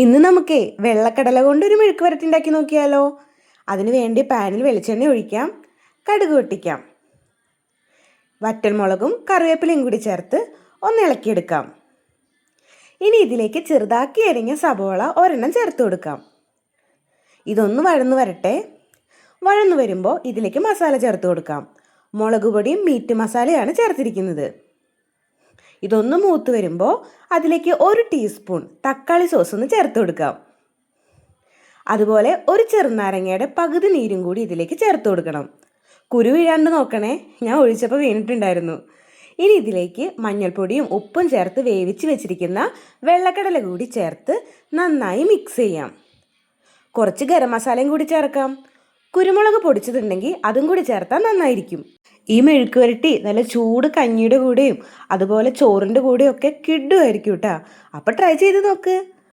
ഇന്ന് നമുക്കേ വെള്ളക്കടല കൊണ്ട് ഒരു മെഴുക്ക് വരട്ടി ഉണ്ടാക്കി നോക്കിയാലോ. അതിന് വേണ്ടി പാനിൽ വെളിച്ചെണ്ണ ഒഴിക്കാം കടുക് പൊട്ടിക്കാം വറ്റൽമുളകും കറിവേപ്പിലയും കൂടി ചേർത്ത് ഒന്ന് ഇളക്കിയെടുക്കാം. ഇനി ഇതിലേക്ക് ചെറുതാക്കി അരിഞ്ഞ സബോള ഒരെണ്ണം ചേർത്ത് കൊടുക്കാം. ഇതൊന്ന് വഴന്നു വരട്ടെ. വഴന്നു വരുമ്പോൾ ഇതിലേക്ക് മസാല ചേർത്ത് കൊടുക്കാം. മുളക് പൊടിയും മീറ്റ് മസാലയാണ് ചേർത്തിരിക്കുന്നത്. ഇതൊന്ന് മൂത്ത് വരുമ്പോൾ അതിലേക്ക് ഒരു ടീസ്പൂൺ തക്കാളി സോസ് ഒന്ന് ചേർത്ത് കൊടുക്കാം അതുപോലെ ഒരു ചെറുനാരങ്ങയുടെ പകുതി നീരും കൂടി ഇതിലേക്ക് ചേർത്ത് കൊടുക്കണം. കുരു വീഴാണ്ട് നോക്കണേ ഞാൻ ഒഴിച്ചപ്പോൾ വീണിട്ടുണ്ടായിരുന്നു. ഇനി ഇതിലേക്ക് മഞ്ഞൾപ്പൊടിയും ഉപ്പും ചേർത്ത് വേവിച്ച് വെച്ചിരിക്കുന്ന വെള്ളക്കടല കൂടി ചേർത്ത് നന്നായി മിക്സ് ചെയ്യാം. കുറച്ച് ഗരം മസാലയും കൂടി ചേർക്കാം. കുരുമുളക് പൊടിച്ചതുണ്ടെങ്കിൽ അതും കൂടി ചേർത്താൽ നന്നായിരിക്കും. ഈ മെഴുക്ക് വരട്ടി നല്ല ചൂട് കഞ്ഞിയുടെ കൂടെയും അതുപോലെ ചോറിന്റെ കൂടെയും ഒക്കെ കിഡുമായിരിക്കും കേട്ടോ അപ്പോൾ ട്രൈ ചെയ്ത് നോക്ക്.